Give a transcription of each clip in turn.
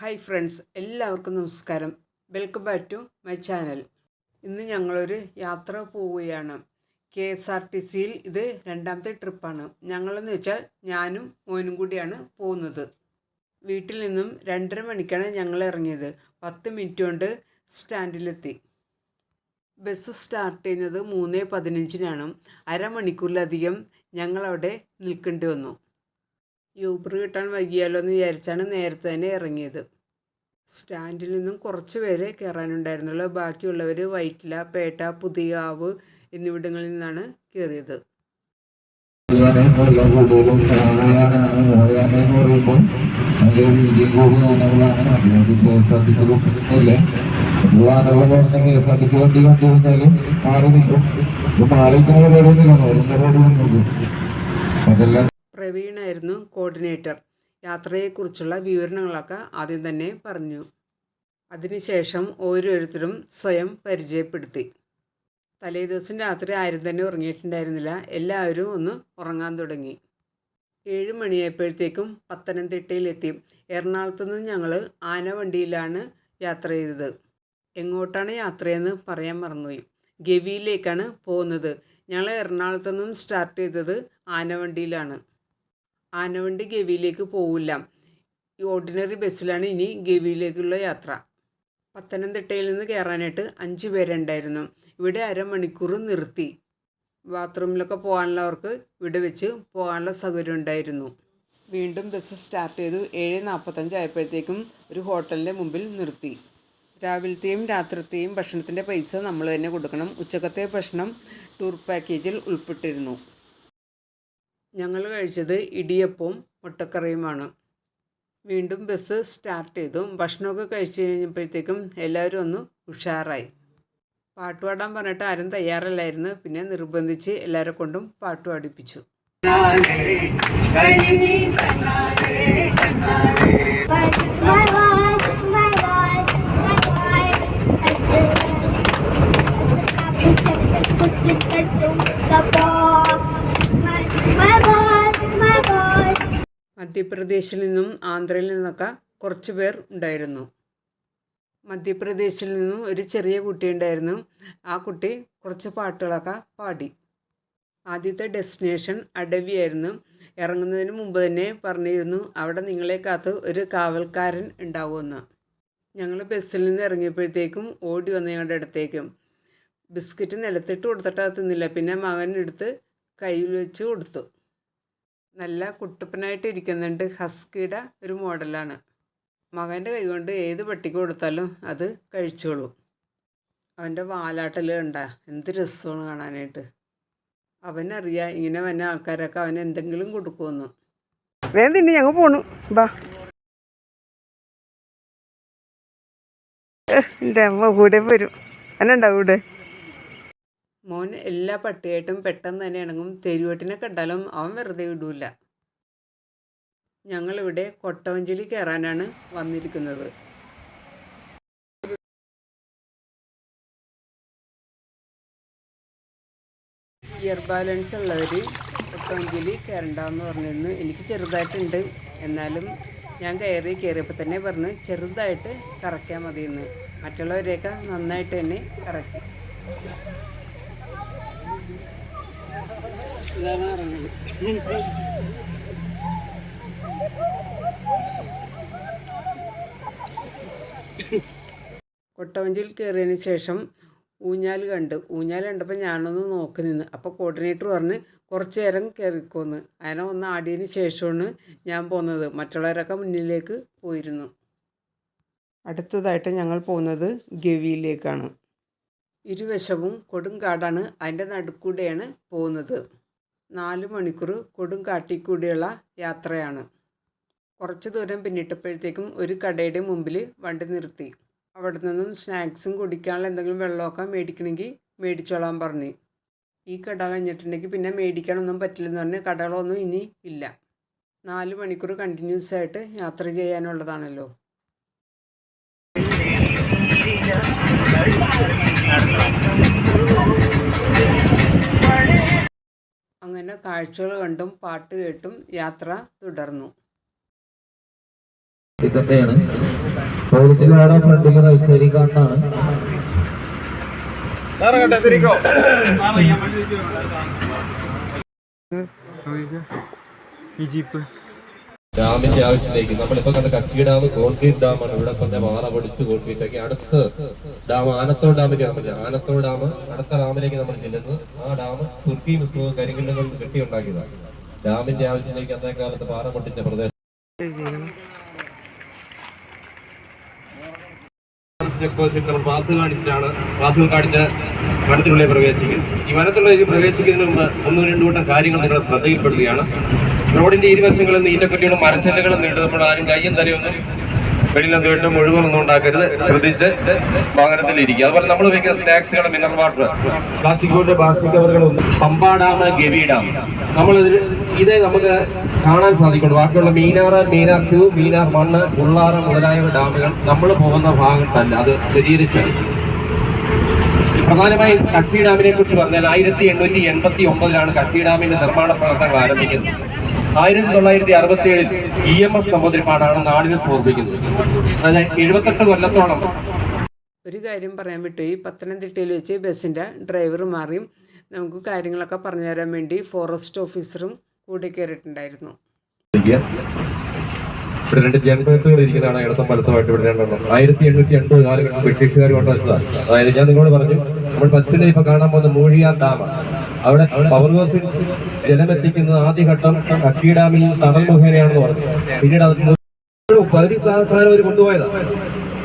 Hi friends എല്ലാവർക്കും നമസ്കാരം. Welcome back to my channel ഇന്ന് ഞങ്ങളൊരു യാത്ര പോവുകയാണ്. കെ എസ് ആർ ടി സിയിൽ ഇത് രണ്ടാമത്തെ ട്രിപ്പാണ് ഞങ്ങളെന്ന് വെച്ചാൽ ഞാനും മോനും കൂടിയാണ് പോകുന്നത്. വീട്ടിൽ നിന്നും രണ്ടര മണിക്കാണ് ഞങ്ങൾ ഇറങ്ങിയത്. പത്ത് മിനിറ്റ് കൊണ്ട് സ്റ്റാൻഡിലെത്തി ബസ് സ്റ്റാർട്ട് ചെയ്യുന്നത് മൂന്ന് പതിനഞ്ചിനാണ്. അരമണിക്കൂറിലധികം ഞങ്ങളവിടെ നിൽക്കേണ്ടി വന്നു. യൂബർ കിട്ടാൻ വൈകിയാലോ എന്ന് വിചാരിച്ചാണ് നേരത്തെ തന്നെ ഇറങ്ങിയത്. സ്റ്റാൻഡിൽ നിന്നും കുറച്ച് പേരെ കയറാനുണ്ടായിരുന്നുള്ളൂ ബാക്കിയുള്ളവർ വൈറ്റില പേട്ട പുതിയാവ് എന്നിവിടങ്ങളിൽ നിന്നാണ് കയറിയത് അതെല്ലാം പ്രവീണായിരുന്നു കോർഡിനേറ്റർ. യാത്രയെക്കുറിച്ചുള്ള വിവരണങ്ങളൊക്കെ ആദ്യം തന്നെ പറഞ്ഞു. അതിനുശേഷം ഓരോരുത്തരും സ്വയം പരിചയപ്പെടുത്തി. തലേ ദിവസം രാത്രി ആരും തന്നെ ഉറങ്ങിയിട്ടുണ്ടായിരുന്നില്ല. എല്ലാവരും ഒന്ന് ഉറങ്ങാൻ തുടങ്ങി. ഏഴ് മണിയായപ്പോഴത്തേക്കും പത്തനംതിട്ടയിലെത്തി. എറണാകുളത്തു നിന്ന് ഞങ്ങൾ ആനവണ്ടിയിലാണ് യാത്ര ചെയ്തത്. എങ്ങോട്ടാണ് യാത്രയെന്ന് പറയാൻ മറന്നുപോയി. ഗവിയിലേക്കാണ് പോകുന്നത്. ഞങ്ങൾ എറണാകുളത്തു നിന്നും സ്റ്റാർട്ട് ചെയ്തത് ആനവണ്ടിയിലാണ്. ആനവണ്ടി ഗവിയിലേക്ക് പോവില്ല. ഈ ഓർഡിനറി ബസ്സിലാണ് ഇനി ഗവിയിലേക്കുള്ള യാത്ര. പത്തനംതിട്ടയിൽ നിന്ന് കയറാനായിട്ട് അഞ്ച് പേരുണ്ടായിരുന്നു. ഇവിടെ അരമണിക്കൂർ നിർത്തി. ബാത്റൂമിലൊക്കെ പോകാനുള്ളവർക്ക് ഇവിടെ വെച്ച് പോകാനുള്ള സൗകര്യം ഉണ്ടായിരുന്നു. വീണ്ടും ബസ് സ്റ്റാർട്ട് ചെയ്തു. ഏഴ് നാൽപ്പത്തഞ്ച് ആയപ്പോഴത്തേക്കും ഒരു ഹോട്ടലിന്റെ മുമ്പിൽ നിർത്തി. രാവിലത്തെയും രാത്രിത്തെയും ഭക്ഷണത്തിന്റെ പൈസ നമ്മൾ തന്നെ കൊടുക്കണം. ഉച്ചക്കത്തെ ഭക്ഷണം ടൂർ പാക്കേജിൽ ഉൾപ്പെട്ടിരുന്നു. ഞങ്ങൾ കഴിച്ചത് ഇടിയപ്പവും മുട്ടക്കറിയുമാണ്. വീണ്ടും ബസ് സ്റ്റാർട്ട് ചെയ്തു. ഭക്ഷണമൊക്കെ കഴിച്ച് കഴിഞ്ഞപ്പോഴത്തേക്കും എല്ലാവരും ഒന്ന് ഉഷാറായി. പാട്ട് പാടാൻ പറഞ്ഞിട്ട് ആരും തയ്യാറല്ലായിരുന്നു. പിന്നെ നിർബന്ധിച്ച് എല്ലാവരെ കൊണ്ടും പാട്ട് പാടിപ്പിച്ചു. My മധ്യപ്രദേശിൽ നിന്നും ആന്ധ്രയിൽ നിന്നൊക്കെ കുറച്ച് പേർ ഉണ്ടായിരുന്നു. മധ്യപ്രദേശിൽ നിന്നും ഒരു ചെറിയ കുട്ടി ഉണ്ടായിരുന്നു. ആ കുട്ടി കുറച്ച് പാട്ടുകളൊക്കെ പാടി. ആദ്യത്തെ ഡെസ്റ്റിനേഷൻ അടവിയായിരുന്നു ഇറങ്ങുന്നതിന് മുമ്പ് തന്നെ പറഞ്ഞിരുന്നു അവിടെ നിങ്ങളെ കാത്ത് ഒരു കാവൽക്കാരൻ ഉണ്ടാവുമെന്ന്. ഞങ്ങൾ ബസ്സിൽ നിന്ന് ഇറങ്ങിയപ്പോഴത്തേക്കും ഓടി വന്ന് ഞങ്ങളുടെ അടുത്തേക്കും. ബിസ്ക്കറ്റ് നിലത്തിട്ട് കൊടുത്തിട്ടാ തിന്നില്ല. പിന്നെ മകനെടുത്ത് കയ്യിൽ വെച്ച് കൊടുത്തു. നല്ല കുട്ടുപ്പനായിട്ട് ഇരിക്കുന്നുണ്ട്. ഹസ്കിയുടെ ഒരു മോഡലാണ്. മകന്റെ കൈ കൊണ്ട് ഏത് പട്ടിക്ക് കൊടുത്താലും അത് കഴിച്ചോളൂ. അവന്റെ വാലാട്ടൽ കണ്ട എന്ത് രസമാണ് കാണാനായിട്ട്. അവനറിയാം ഇങ്ങനെ വന്ന ആൾക്കാരൊക്കെ അവൻ എന്തെങ്കിലും കൊടുക്കുമെന്ന്. വേഗം തന്നെ ഞങ്ങൾ പോണു. ബാ. എന്റെ അമ്മ കൂടെ വരും. അന്നുണ്ടാവും ഇവിടെ? മോൻ എല്ലാ പട്ടിയായിട്ടും പെട്ടെന്ന് തന്നെ ഇണങ്ങും. തെരുവട്ടിനെ കണ്ടാലും അവൻ വെറുതെ വിടൂല. ഞങ്ങളിവിടെ കൊട്ടവഞ്ചലി കയറാനാണ് വന്നിരിക്കുന്നത്. ഇയർ ബാലൻസ് ഉള്ളവർ കൊട്ടവഞ്ചലി കയറണ്ടെന്ന് പറഞ്ഞിരുന്നു. എനിക്ക് ചെറുതായിട്ടുണ്ട്. എന്നാലും ഞാൻ കയറി കയറിയപ്പോൾ തന്നെ പറഞ്ഞു ചെറുതായിട്ട് കറക്കിയാൽ മതിയെന്ന്. മറ്റുള്ളവരെയൊക്കെ നന്നായിട്ട് തന്നെ കറക്കി. കൊട്ടവഞ്ചിയിൽ കയറിയതിന് ശേഷം ഊഞ്ഞാൽ കണ്ട്. ഊഞ്ഞാൽ കണ്ടപ്പോൾ ഞാനൊന്ന് നോക്കി നിന്ന്. അപ്പോൾ കോർഡിനേറ്റർ പറഞ്ഞ് കുറച്ച് നേരം കയറിക്കോന്ന് അതിനെ ഒന്ന് ആടിയതിന് ശേഷമാണ് ഞാൻ പോകുന്നത് മറ്റുള്ളവരൊക്കെ മുന്നിലേക്ക് പോയിരുന്നു. അടുത്തതായിട്ട് ഞങ്ങൾ പോകുന്നത് ഗവിയിലേക്കാണ്. ഇരുവശവും കൊടുങ്കാടാണ്. അതിന്റെ നടുക്കൂടെയാണ് പോകുന്നത്. നാല് മണിക്കൂർ കൊടുങ്കാട്ടിക്കൂടിയുള്ള യാത്രയാണ്. കുറച്ച് ദൂരം പിന്നിട്ടപ്പോഴത്തേക്കും ഒരു കടയുടെ മുമ്പിൽ വണ്ടി നിർത്തി. അവിടെ നിന്നും സ്നാക്സും കുടിക്കാനുള്ള എന്തെങ്കിലും വെള്ളമൊക്കെ മേടിക്കണമെങ്കിൽ മേടിച്ചോളാൻ പറഞ്ഞു. ഈ കട കഴിഞ്ഞിട്ടുണ്ടെങ്കിൽ പിന്നെ മേടിക്കാനൊന്നും പറ്റില്ലെന്ന് പറഞ്ഞ് കടകളൊന്നും ഇനി ഇല്ല. നാല് മണിക്കൂർ കണ്ടിന്യൂസ് ആയിട്ട് യാത്ര ചെയ്യാനുള്ളതാണല്ലോ. അങ്ങനെ കാഴ്ചകൾ കണ്ടും പാട്ട് കേട്ടും യാത്ര തുടർന്നു. ഇതൊക്കെയാണ് ടോയ്ലറ്റിലാണ് ഫ്രണ്ടിൽ റൈറ്റ് സൈഡിൽ കാണുന്നതാണ് ഡാമിന്റെ ആവശ്യത്തിലേക്ക്. നമ്മളിപ്പോ കണ്ട കക്കി ഡാം കോൺക്രീറ്റ് ഡാമാണ്. ഇവിടെ തന്നെ വാറ പൊടിച്ച് കോൺക്രീറ്റ് ആക്കി അടുത്ത് ഡാം ആനത്തോ ഡാമിലേക്ക് നമ്മൾ. ആനത്തോട് ഡാം അടുത്ത ഡാമിലേക്ക് നമ്മൾ ചെല്ലുന്നത് ആ ഡാം തുർക്കി മുസ്ലിം കരിങ്കല്ലുകൾ കൊണ്ട് കെട്ടിയുണ്ടാക്കിയതാണ്. ഡാമിന്റെ ആവശ്യത്തിലേക്ക് അന്നേ കാലത്ത് പാറ പൊട്ടിച്ച പ്രദേശം. ാണ് വാസുകൾ കാണിച്ച വനത്തിനുള്ളിൽ പ്രവേശിക്കുന്നത് ഈ വനത്തിനുള്ളിൽ പ്രവേശിക്കുന്നതിന് മുമ്പ് ഒന്നും രണ്ടു കൂട്ടം കാര്യങ്ങൾ നിങ്ങളുടെ ശ്രദ്ധയിൽപ്പെടുകയാണ്. റോഡിന്റെ ഇരുവശങ്ങളും നീലക്കെട്ടികളും മരച്ചെല്ലുകളും നീട്ടുമ്പോൾ ആരും കയ്യും തലയൊന്നും വെളിയിലും വീണ്ടും മുഴുവനൊന്നും ഉണ്ടാക്കരുത്. ശ്രദ്ധിച്ച് വാഹനത്തിൽ ഇരിക്കുക അതുപോലെ നമ്മൾ ഉപയോഗിക്കുന്ന സ്നാക്സുകൾ മിനറൽ വാട്ടർ പ്ലാസ്റ്റിക് ബോട്ടിന്റെ പ്ലാസ്റ്റിക് കവറുകളൊന്നും പമ്പ ഡാം ഗവി ഡാം. നമ്മൾ ഇത് നമുക്ക് കാണാൻ സാധിക്കുള്ളൂ. ബാക്കിയുള്ള മീനാറ് മീനാർ ടു മീനാർ മണ്ണ് ഉള്ളാറ് മുതലായ ഡാമുകൾ നമ്മൾ പോകുന്ന ഭാഗത്തല്ല. അത് വ്യതിരിച്ചാണ് പ്രധാനമായും കത്തി ഡാമിനെ കുറിച്ച് പറഞ്ഞാൽ ആയിരത്തി എണ്ണൂറ്റി എൺപത്തി ഒമ്പതിലാണ് കത്തി ഡാമിന്റെ നിർമ്മാണ പ്രവർത്തനങ്ങൾ ആരംഭിക്കുന്നത്. ആയിരത്തി തൊള്ളായിരത്തി അറുപത്തി ഏഴിൽ ഇ എം എസ് നമ്പൂതിരിപ്പാടാണ് നാടിന് സമർപ്പിക്കുന്നത്. അതായത് എഴുപത്തെട്ട് കൊല്ലത്തോളം ഒരു കാര്യം പറയാൻ വിട്ടു. ഈ പത്തനംതിട്ടയിൽ വെച്ച് ബസ്സിന്റെ ഡ്രൈവർ മാറിയും നമുക്ക് കാര്യങ്ങളൊക്കെ പറഞ്ഞു തരാൻ വേണ്ടി ഫോറസ്റ്റ് ഓഫീസറും കൂടി കയറിയിട്ടുണ്ടായിരുന്നു. ഇവിടെ രണ്ട് ജനറേറ്ററുകൾ ഇരിക്കുന്നതാണ് ഇടത്തും വലത്തുമായിട്ട് ഇവിടെ രണ്ടെണ്ണം. ആയിരത്തി എണ്ണൂറ്റി എൺപത് കാലഘട്ടം ബ്രിട്ടീഷുകാർ കൊണ്ടുവച്ചതാണ് അതായത് ഞാൻ നിങ്ങളോട് പറഞ്ഞു നമ്മൾ ഫസ്റ്റിൽ ഇപ്പൊ കാണാൻ പോകുന്ന മൂഴിയാർ ഡാമാണ്. അവിടെ പവർ ഹൗസിൽ ജലമെത്തിക്കുന്നത് ആദ്യഘട്ടം കക്കി ഡാമിൽ തടൽ മുഖേനയാണെന്ന് പറഞ്ഞു. പിന്നീട് അത് പകുതി സാധനം അവർ കൊണ്ടുപോയതാണ്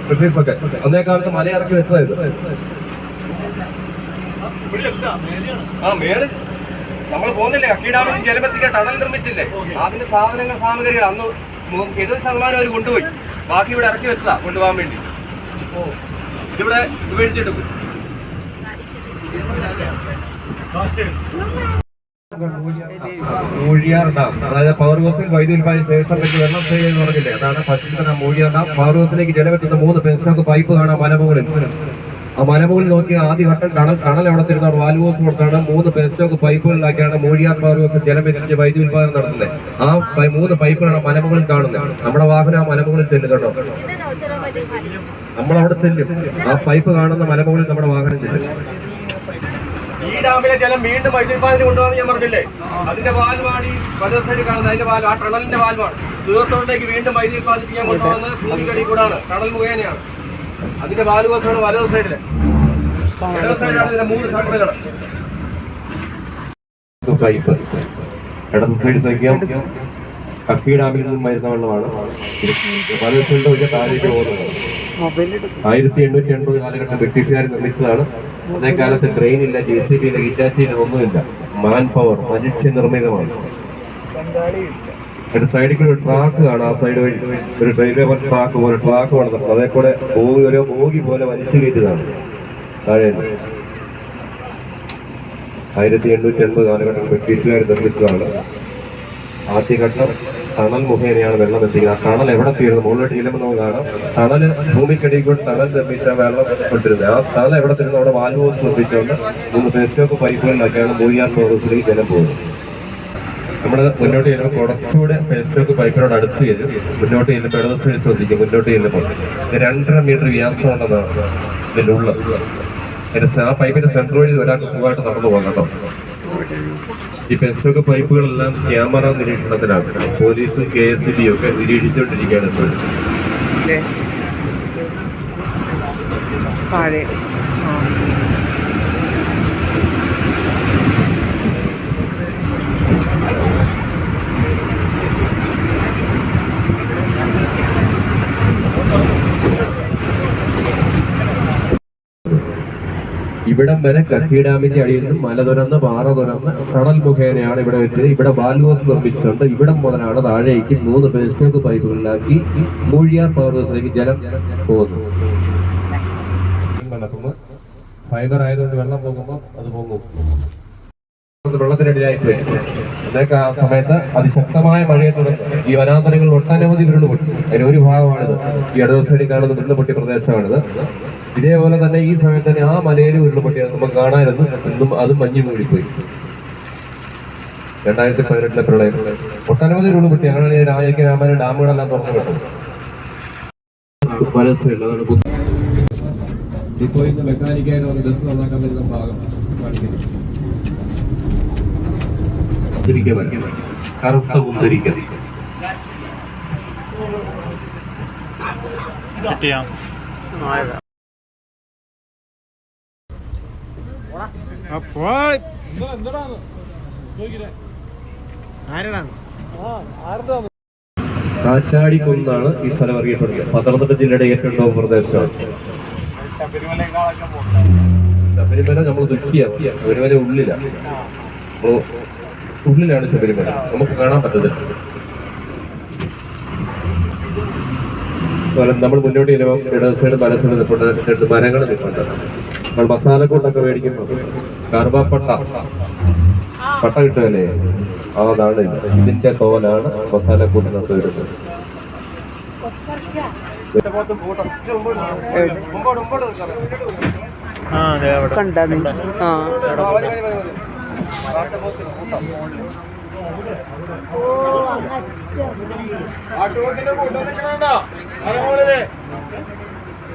ബ്രിട്ടീഷൊക്കെ അന്നേ കാലത്ത് മലയിറക്കി വെച്ചതായത് ആ നമ്മൾ പോകുന്നില്ലേ? കക്കി ഡാമിൽ ജലമെത്തിക്കാൻ ടണൽ നിർമ്മിച്ചില്ലേ? അതിന്റെ സാധനങ്ങൾ സാമഗ്രികൾ അന്ന് എഴുപത് ശതമാനം അവർ കൊണ്ടുപോയി. ബാക്കി ഇവിടെ ഇറക്കി വെച്ചതാ കൊണ്ടുപോകാൻ വേണ്ടി. ഓ ഇതിവിടെ ഉപേക്ഷിച്ചിട്ട് മൂഴിയാർ ഡാം. അതായത് പവർ ഹൗസിൽ വൈദ്യുതി ഉൽപ്പാദിച്ച ശേഷം വെച്ച് വെള്ളം ചെയ്യുക എന്ന് പറഞ്ഞില്ലേ? അതാണ് ഫസ്റ്റ് മൂഴിയാർ ഡാം. പവർ ഹൗസിലേക്ക് ജലമെത്തുന്ന മൂന്ന് പെൻസിനൊക്കെ പൈപ്പ് കാണാം മലമുകളിൽ ആ മലമുകളിൽ നോക്കി ആദ്യ കണൽ കണൽ എവിടെ തരുന്നതാണ് വാൽവോസ് കൊടുത്താണ് മൂന്ന് ബെസ്റ്റോക്ക് പൈപ്പുകളിലാക്കിയാണ് മൂഴിയാർ പാർവോസ് ജലം എത്തിച്ച് വൈദ്യുതി ഉൽപാദനം നടത്തുന്നത് ആ മൂന്ന് പൈപ്പുകളാണ് മലമുകളിൽ കാണുന്നത് നമ്മുടെ വാഹനം ആ മലമുകളിൽ ചെല്ലും കേട്ടോ. നമ്മളവിടെ ചെല്ലും. ആ പൈപ്പ് കാണുന്ന മലമുകളിൽ നമ്മുടെ വാഹനം ചെല്ലും. ഈ ഡാമിലെ ജലം വീണ്ടും വൈദ്യുതി വൈദ്യുതിപാതിന് കൊണ്ടുപോകാൻ ഞാൻ പറഞ്ഞില്ലേ? അതിന്റെ വാൽവാണ് ഈ വലത് സൈഡിൽ കാണുന്നത്. അതിന്റെ വാൽ ആ ടണലിന്റെ വാൽവാണ്. തീർത്തോട്ടേക്ക് വീണ്ടും വൈദ്യുതി ഉൽപ്പാദിപ്പിക്കാൻ കൊണ്ടുപോകുന്നത് ഭൂമിക്കടി കൂടാണ്. ടണൽ മുഖേനയാണ്. അതിന്റെ കോസാണ് വലത് സൈഡിൽ. ഇടത് മൂന്ന് സൈഡ് സഖ്യം കപ്പി ഡാമിൽ നിന്നും വരുന്ന വെള്ളമാണ്. വലത് സൈഡിൽ ഒക്കെ താഴേക്ക് പോകുന്നത്. ആയിരത്തി എണ്ണൂറ്റി എൺപത് കാലഘട്ടം ബ്രിട്ടീഷുകാർ നിർമ്മിച്ചതാണ്. അതേ കാലത്ത് ട്രെയിൻ ഇല്ല ജെ സി ഇല്ല ഒന്നുമില്ല. മാൻ പവർ മനുഷ്യ നിർമ്മിതമാണ്. അതിന്റെ സൈഡിൽ കൂടി ഒരു ട്രാക്ക് കാണാം. ആ സൈഡ് വഴി ഒരു റെയിൽവേ പോലെ ട്രാക്ക് പോലെ ട്രാക്ക് വളർന്നിട്ടുണ്ട് അതേ കൂടെ പോകി ഓരോ പോകി പോലെ വലിച്ചു കയറ്റിയതാണ് താഴെ ആയിരത്തി എണ്ണൂറ്റി എൺപത് കാലഘട്ടം ബ്രിട്ടീഷുകാർ നിർമ്മിച്ചതാണ്. ആദ്യഘട്ടം ടണൽ മുഖേനയാണ് വെള്ളം എത്തിക്കുന്നത്. ആ ടണൽ എവിടെ തീരുന്നു മുകളിലോട്ട് ചെല്ലുമ്പോൾ നമുക്ക് കാണാം. ടണൽ ഭൂമിക്കടിയിൽ കൂടി ടണൽ നിർമ്മിച്ച വെള്ളം കൊണ്ടിരുന്നത് ആ ടണൽ എവിടെ തീരുന്നു അവിടെ വാൽവോസ് നിർമ്മിച്ചുകൊണ്ട് മൂന്ന് പേസ്റ്റോക്ക് പൈപ്പുകളിലൊക്കെയാണ് മൂയ്യാർ ഹൗസിലേക്ക് ജലം പോകുന്നത്. നമ്മൾ മുന്നോട്ട് ചെല്ലുമ്പോൾ കുറച്ചുകൂടെ ഫേസ്ബുക്ക് പൈപ്പിനോട് അടുത്ത് ചെല്ലും. മുന്നോട്ട് ചെല്ലുമ്പോൾ ഇടത് സൈഡ് ശ്രദ്ധിക്കും. മുന്നോട്ട് ചെല്ലുമ്പോൾ രണ്ടര മീറ്റർ വ്യാസം ഉണ്ടെന്നാണ് ഇതിന്റെ ഉള്ളത് ആ പൈപ്പിന്റെ സെൻട്രൽ വഴി ഒരാൾക്ക് സുഖമായിട്ട് നടന്നു പോകാം കേട്ടോ. ഈ ഫേസ്ബുക്ക് പൈപ്പുകളെല്ലാം ക്യാമറ നിരീക്ഷണത്തിലാണ്. പോലീസും കെ എസ് ബി ഒക്കെ നിരീക്ഷിച്ചുകൊണ്ടിരിക്കുകയാണ് താഴെ ആ ഇവിടം വരെ കക്കി ഡാമിന്റെ അടിയിൽ നിന്ന് മല തുരന്ന് പാറ തുരന്ന് ടണൽ മുഖേനയാണ് ഇവിടെ വെച്ചത് ഇവിടെ ബാൽവോസ് നിർമ്മിച്ചിട്ടുണ്ട്. ഇവിടം മുതലാണ് താഴേക്ക് മൂന്ന് പേസ്റ്റോക്ക് പൈപ്പുകളിലാക്കി മൂഴിയാർ പവർ ഹൗസിലേക്ക് ജലം പോകുന്നു ഫൈബർ ആയതുകൊണ്ട് വെള്ളം പോകുമ്പോൾ അത് ആ സമയത്ത് അതിശക്തമായ മഴയെ തുടർന്ന് ഈ വനാന്തരങ്ങളിൽ ഒട്ടനവധി ഉരുളുപൊട്ടി അതിന് ഒരു ഭാഗമാണിത്. ഈ ഇടതുസൈഡിൽ കാണുന്ന ഉരുളുപൊട്ടി പ്രദേശമാണിത്. ഇതേപോലെ തന്നെ ഈ സമയത്ത് തന്നെ ആ മലയിൽ ഉരുളുപൊട്ടിയാണ് നമുക്ക് കാണാമായിരുന്നു എന്നും അത് മഞ്ഞു മൂടിപ്പോയി. രണ്ടായിരത്തി പതിനെട്ടിലെ പ്രളയം. ഒട്ടനവധി ഉരുളുപൊട്ടി അങ്ങനെയാണ് ഈ രാജയ്ക്ക് രാമായണ ഡാമുകളെല്ലാം തുറന്നു കിട്ടുന്നത് ഇപ്പോൾ ഇന്ന് മെക്കാനിക്കായിട്ട് ഒരു ബസ് നന്നാക്കാൻ പറ്റുന്ന ഭാഗം മുന്തിരിക്ക കറുത്ത മുന്തിരിക്ക കുന്നാണ് ഈ സ്ഥലം അറിയപ്പെടുന്നത്. പത്തനംതിട്ട ജില്ലയുടെ ഏറ്റവും ടോപ്പ് പ്രദേശമാണ് ശബരിമല നമ്മൾ ദുഃഖിയ. ശബരിമല ഉള്ളിലാണ് ഉള്ളിലാണ് ശബരിമല. നമുക്ക് കാണാൻ പറ്റത്തില്ല. നമ്മൾ മുന്നോട്ട് ചെല്ലുമ്പോൾ ഇടത് സൈഡ് മനസ്സിൽ നിൽപ്പുണ്ട് മരങ്ങൾ നിൽപ്പുണ്ട് നമ്മൾ മസാലക്കൂട്ടൊക്കെ മേടിക്കുമ്പോൾ കറുവപ്പട്ട പട്ട. കിട്ടുമല്ലേ ആ അതാണ് ഇത്. ഇതിന്റെ തോലാണ് മസാലക്കൂട്ടിനകത്ത് വരുന്നത്. ആ.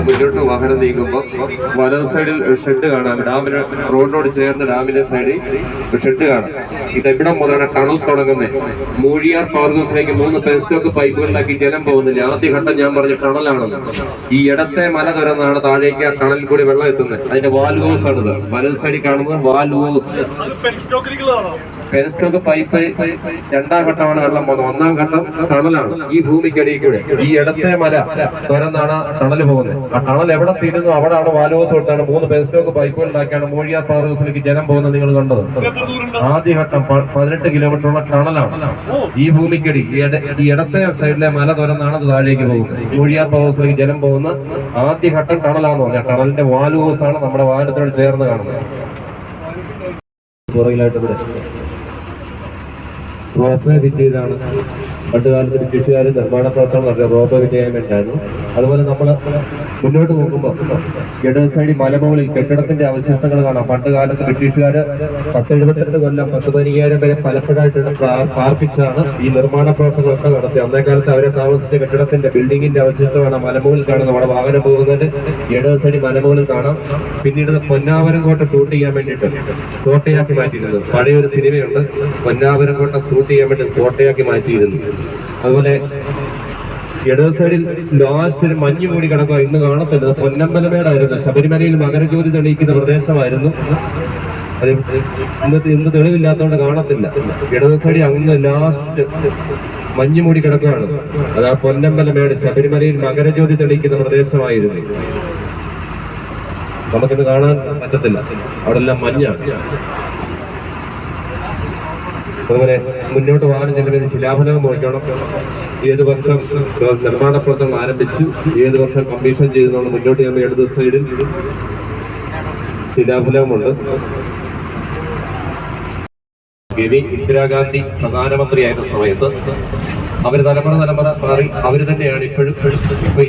ആ മുന്നോട്ട് വാഹനം നീങ്ങുമ്പോൾ വലത് സൈഡിൽ ഷെഡ് കാണാം. ഡാമിന് റോഡിനോട് ചേർന്ന് ഡാമിന്റെ സൈഡിൽ ഷെഡ് കാണാം. ഇത് എവിടെ മുതലാണ് ടണൽ തുടങ്ങുന്നത് മൂഴിയാർ പവർ ഹൗസിലേക്ക് മൂന്ന് പേസ്റ്റോക്ക് പൈപ്പുകളിലാക്കി ജലം പോകുന്നില്ല? ആദ്യഘട്ടം ഞാൻ പറഞ്ഞ ടണലാണല്ലോ ഈ ഇടത്തെ മല തുറന്നാണ് താഴേക്ക് ആ ടണലിൽ കൂടി വെള്ളം എത്തുന്നത്. അതിന്റെ വാൽ ഹൗസ് ആണിത്. വലത് സൈഡിൽ കാണുന്നത് വാൽ ഹൗസ് പെൻസ്റ്റോക്ക് പൈപ്പ് രണ്ടാം ഘട്ടമാണ് വെള്ളം പോകുന്നത്. ഒന്നാം ഘട്ടം ടണലാണ് ഈ ഭൂമിക്കടിയിൽ കൂടെ ഈ ഇടത്തെ മല തുരന്നാണ് ടണൽ പോകുന്നത്. ആ ടണൽ എവിടെ തീരുന്നു? അവിടെയാണ് വാലോസ് തൊട്ടാണ്. മൂന്ന് പെൻസ്റ്റോക്ക് പൈപ്പുകളിലാക്കിയാണ് മൂഴിയാർ പവർ ഹൗസിലേക്ക് ജലം പോകുന്നത് നിങ്ങൾ കണ്ടത്. ആദ്യ ഘട്ടം പ- പതിനെട്ട് കിലോമീറ്റർ ഉള്ള ടണലാണ് ഈ ഭൂമിക്കടി ഈ ഇടത്തെ സൈഡിലെ മല തുരന്നാണ് അത് താഴേക്ക് പോകുന്നത്. മൂഴിയാർ പവർ ഹൗസിലേക്ക് ജലം പോകുന്ന ആദ്യ ഘട്ടം ടണലാന്ന് പറഞ്ഞാൽ ടണലിന്റെ വാലുവോസ് ആണ് നമ്മുടെ വാഹനത്തോട് ചേർന്ന് കാണുന്നത്. പുറകിലായിട്ട് റോപ്പ് ഫിറ്റ് ചെയ്താണ്. പണ്ട് കാലത്ത് ബ്രിട്ടീഷുകാർ നിർമ്മാണ പ്രവർത്തനം നടത്തിയ റോപ്പ് വിജയം വേണ്ടിയാണ് അതുപോലെ നമ്മൾ മുന്നോട്ട് നോക്കുമ്പോൾ ഇടത് സൈഡിൽ മലമുകളിൽ കെട്ടിടത്തിന്റെ അവശിഷ്ടങ്ങൾ കാണാം. പണ്ട് കാലത്ത് ബ്രിട്ടീഷുകാർ പത്ത് എഴുപത്തിരണ്ട് കൊല്ലം പത്ത് പതിനയ്യായിരം വരെ പലപ്പോഴായിട്ട് പാർപ്പിച്ചാണ് ഈ നിർമ്മാണ പ്രവർത്തനങ്ങളൊക്കെ നടത്തി അന്നേ കാലത്ത് അവരെ താമസിച്ച കെട്ടിടത്തിന്റെ ബിൽഡിങ്ങിന്റെ അവശിഷ്ടമാണ് മലമുകളിൽ കാണുന്നത് നമ്മുടെ വാഹനം പോകുന്നതിന് ഇടത് സൈഡിൽ മലമുകളിൽ കാണാം. പിന്നീട് പൊന്നാവരം കോട്ട ഷൂട്ട് ചെയ്യാൻ വേണ്ടിയിട്ട് കോട്ടയാക്കി മാറ്റിയിരുന്നു. പഴയൊരു സിനിമയുണ്ട്. പൊന്നാവരം കോട്ട ഷൂട്ട് ചെയ്യാൻ വേണ്ടി കോട്ടയാക്കി മാറ്റിയിരുന്നു. അതുപോലെ ഇടത് സൈഡിൽ ലോസ്റ്റ് ഒരു മഞ്ഞ് മൂടി കിടക്കുക ഇന്ന് കാണത്തില്ല. പൊന്നമ്പലമേടായിരുന്നു. ശബരിമലയിൽ മകരജ്യോതി തെളിയിക്കുന്ന പ്രദേശമായിരുന്നു. അത് ഇന്ന് തെളിവില്ലാത്തതുകൊണ്ട് കാണത്തില്ല. ഇടത് സൈഡിൽ അങ്ങ് ലാസ്റ്റ് മഞ്ഞു മൂടി കിടക്കുകയാണ്. അത് ആ പൊന്നമ്പലമേട് ശബരിമലയിൽ മകരജ്യോതി തെളിയിക്കുന്ന പ്രദേശമായിരുന്നു. നമുക്കിന്ന് കാണാൻ പറ്റത്തില്ല. അവിടെല്ലാം മഞ്ഞാണ്. അതുപോലെ മുന്നോട്ട് വാഹനം ചെല്ലുന്നത് ശിലാഫലകം നോക്കണം. ഏത് വർഷം നിർമ്മാണ പ്രവർത്തനം ആരംഭിച്ചു? ഏത് വർഷം കമ്മീഷൻ ചെയ്തെന്നുള്ള മുന്നോട്ട് ചെയ്യുമ്പോൾ ഇടത് സൈഡിൽ ശിലാഫലകമുണ്ട്. ഗവി ഇന്ദിരാഗാന്ധി പ്രധാനമന്ത്രിയായിരുന്ന സമയത്ത് അവർ തലമുറ തലമുറ മാറി അവർ തന്നെയാണ് ഇപ്പോഴും. ഇപ്പൊ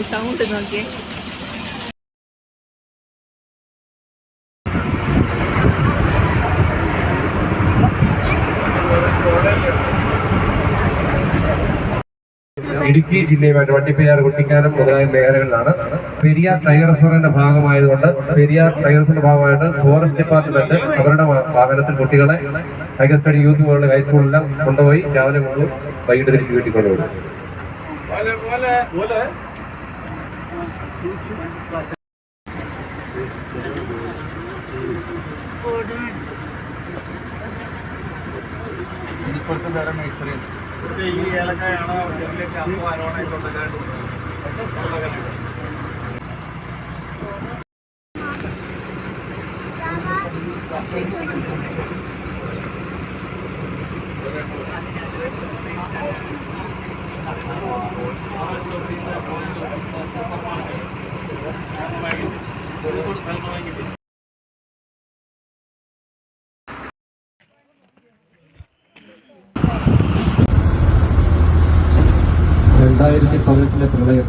എന്റെ സൗണ്ട് നോക്കിയേ. ഇടുക്കി ജില്ലയുമായിട്ട് വണ്ടിപ്പെരിയാർ കുട്ടിക്കാനം മുതലായ മേഖലകളിലാണ്. പെരിയാർ ടൈഗർ റിസർവിന്റെ ഭാഗമായതുകൊണ്ട് പെരിയാർ ടൈഗർസിന്റെ ഭാഗമായിട്ട് ഫോറസ്റ്റ് ഡിപ്പാർട്ട്മെന്റ് അവരുടെ വാഹനത്തിൽ കുട്ടികളെ ടൈഗർ സ്റ്റഡി യൂത്ത് പോലുള്ള ഹൈസ്കൂളിലെല്ലാം കൊണ്ടുപോയി രാവിലെ കൊണ്ടു വൈകിട്ട് തിരിച്ച് വീട്ടിൽ കൊണ്ടുപോകും ഇപ്പോഴത്തെ വേറെ നഴ്സറി ഈ ഏലക്കായാണ് രണ്ടായിരത്തി പതിനെട്ടിലെ പ്രളയം.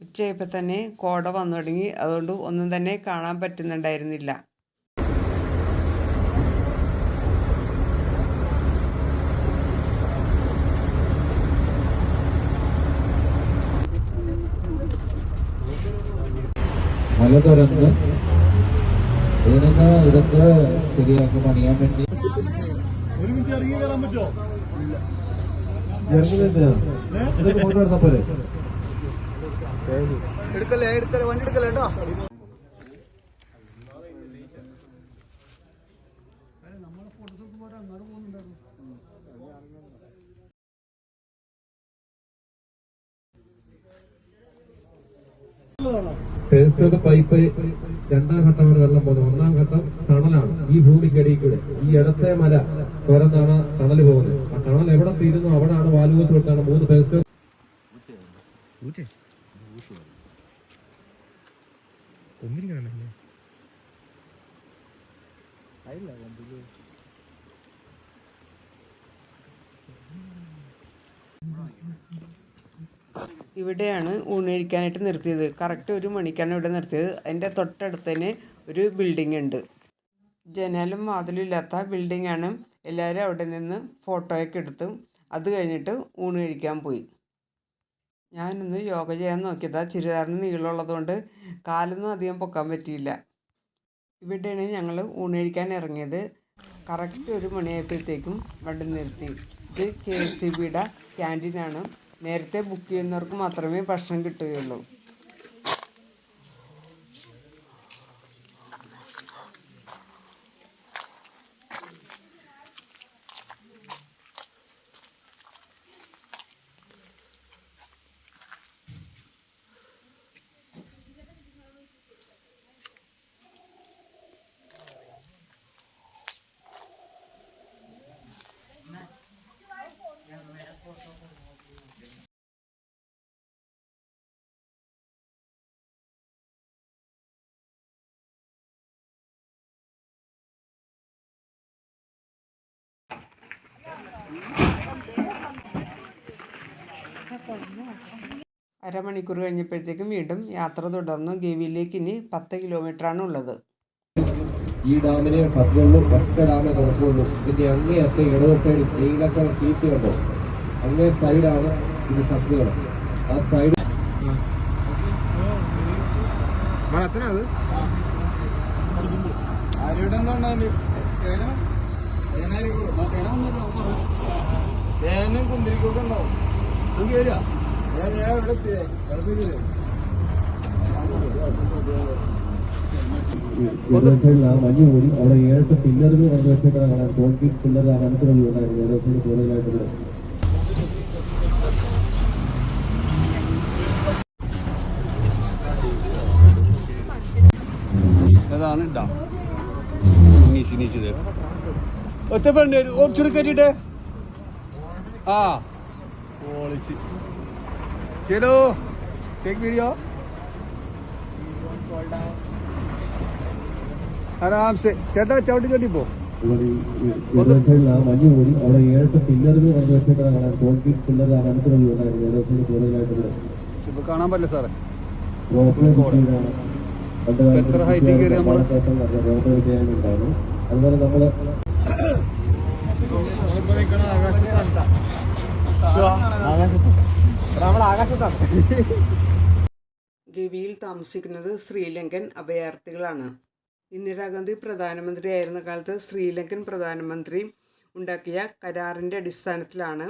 ഉച്ചയായപ്പോൾ തന്നെ കോട വന്നു തുടങ്ങി. അതുകൊണ്ട് ഒന്നും തന്നെ കാണാൻ പറ്റുന്നുണ്ടായിരുന്നില്ല. മല തുറന്ന് ഇതിനൊക്കെ ഇതൊക്കെ ശരിയാക്കി പണിയാൻ വേണ്ടി. ഇറങ്ങുന്നതിനാ ഇതൊക്കെ ഫോട്ടോ എടുത്താ പോരെ? ഫേസ്ബുക്ക് പൈപ്പ് രണ്ടാം ഘട്ടം വരെ വെള്ളം പോകുന്നത് ഒന്നാം ഘട്ടം ടണലാണ്. ഈ ഭൂമിക്കടിയിൽ കൂടെ ഈ ഇടത്തെ മല തുറന്നാണ് ടണൽ പോകുന്നത്. ആ എവിടെ തീരുന്നു അവിടെയാണ് വാലുവസ് കൊടുത്താണ് മൂന്ന് ഫേസ്ബുക്ക് ഇവിടെയാണ് ഊണഴിക്കാനായിട്ട് നിർത്തിയത്. കറക്റ്റ് ഒരു മണിക്കാണ് ഇവിടെ നിർത്തിയത്. അതിന്റെ തൊട്ടടുത്ത് തന്നെ ഒരു ബിൽഡിംഗ് ഉണ്ട്. ജനാലും വാതിലും ഇല്ലാത്ത ബിൽഡിംഗ് ആണ് എല്ലാവരും അവിടെ നിന്ന് ഫോട്ടോയൊക്കെ എടുത്തു. അത് കഴിഞ്ഞിട്ട് ഊണ് കഴിക്കാൻ പോയി. ഞാനൊന്ന് യോഗ ചെയ്യാൻ നോക്കിയതാ. ചുരിദാറിന് നീളമുള്ളതുകൊണ്ട് കാലൊന്നും അധികം പൊക്കാൻ പറ്റിയില്ല. ഇവിടെയാണ് ഞങ്ങൾ ഊണ് കഴിക്കാൻ ഇറങ്ങിയത്. കറക്റ്റ് ഒരു മണിയായപ്പോഴത്തേക്കും വണ്ടി നിർത്തി. ഇത് കെ എസ് സി ബിയുടെ ക്യാന്റീനാണ്. നേരത്തെ ബുക്ക് ചെയ്യുന്നവർക്ക് മാത്രമേ ഭക്ഷണം കിട്ടുകയുള്ളൂ. അരമണിക്കൂർ കഴിഞ്ഞപ്പോഴത്തേക്കും വീണ്ടും യാത്ര തുടർന്നു. ഗവിയിലേക്ക് ഇനി പത്ത് കിലോമീറ്ററാണ് ഉള്ളത്. ഈ ഡാമിനെ പറ്റുള്ളൂ ഒറ്റ ഡാമേ തുറക്കുള്ളൂ ഇതിന്റെ അങ്ങേയത്തെ ഇടത് സൈഡ് നീലൊക്കെ സീറ്റ് കണ്ടോ അങ്ങേ സൈഡാണ് ഇത് സത്യങ്ങൾ ആ സൈഡ് ആ മഞ്ഞ് ഉണ്ടാവും അവിടെ ഏഴ് പില്ലറുകൾ വന്നു വെച്ചേക്കാണ് കാണാൻ കോൺക്രീറ്റ് പില്ലർ ആ മനസ്സിൽ ഉണ്ടായിരുന്നു ഏകദേശം കൂടുതലായിട്ടുള്ളത് അതാണ് ഡാം. നീച്ച് നീച്ച് ഒറ്റപ്പെടേണ്ടി വരും. കുറച്ചുകൂടി കയറ്റിട്ടെ ആ. പൊളിച്ച് ചേലോ ടേക്ക് വീഡിയോ ആരാംസെ. ചേട്ടാ ചവിട്ടി ചവിട്ടി പോ. മഞ്ഞ് കൂടി അവിടെ ഏഴ് പില്ലറുകൾ വന്നു വെച്ചേക്കാണ് കോൺക്രീറ്റ് പില്ലർ ആ ഉണ്ടായിരുന്നു ഏകദേശം കൂടുതലായിട്ടുള്ളത്. ഇപ്പൊ കാണാൻ പറ്റില്ല സാറേ. എത്ര height ൽ കയറി നമ്മൾ? പാലക്കാട്ടം ചെയ്യാനുണ്ടായിരുന്നു അതുപോലെ നമ്മൾ നമ്മൾ ഗവിയിൽ താമസിക്കുന്നത് ശ്രീലങ്കൻ അഭയാർത്ഥികളാണ്. ഇന്ദിരാഗാന്ധി പ്രധാനമന്ത്രിയായിരുന്ന കാലത്ത് ശ്രീലങ്കൻ പ്രധാനമന്ത്രി ഉണ്ടാക്കിയ കരാറിന്റെ അടിസ്ഥാനത്തിലാണ്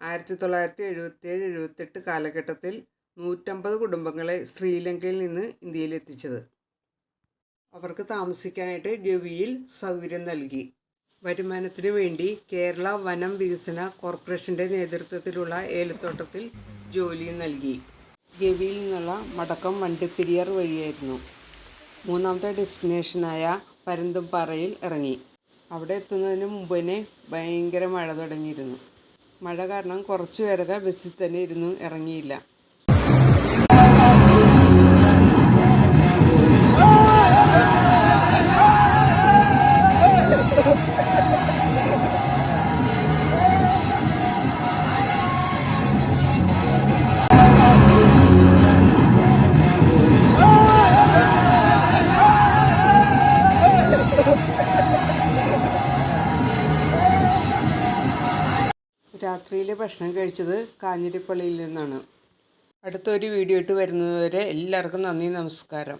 ആയിരത്തി തൊള്ളായിരത്തി എഴുപത്തിയേഴ് എഴുപത്തെട്ട് കാലഘട്ടത്തിൽ നൂറ്റമ്പത് കുടുംബങ്ങളെ ശ്രീലങ്കയിൽ നിന്ന് ഇന്ത്യയിലെത്തിച്ചത്. അവർക്ക് താമസിക്കാനായിട്ട് ഗവിയിൽ സൗകര്യം നൽകി. വരുമാനത്തിന് വേണ്ടി കേരള വനം വികസന കോർപ്പറേഷന്റെ നേതൃത്വത്തിലുള്ള ഏലത്തോട്ടത്തിൽ ജോലി നൽകി. ഗവിയിൽ നിന്നുള്ള മടക്കം വണ്ടിപ്പെരിയാർ വഴിയായിരുന്നു. മൂന്നാമത്തെ ഡെസ്റ്റിനേഷനായ പരന്തുംപാറയിൽ ഇറങ്ങി. അവിടെ എത്തുന്നതിന് മുമ്പ് തന്നെ ഭയങ്കര മഴ തുടങ്ങിയിരുന്നു. മഴ കാരണം കുറച്ചു പേരൊക്കെ ബസ്സിൽ തന്നെ ഇരുന്നു ഇറങ്ങിയില്ല. ഭക്ഷണം കഴിച്ചത് കാഞ്ഞിരപ്പള്ളിയിൽ നിന്നാണ്. അടുത്തൊരു വീഡിയോ ഇട്ട് വരുന്നതുവരെ എല്ലാവർക്കും നന്ദി നമസ്കാരം.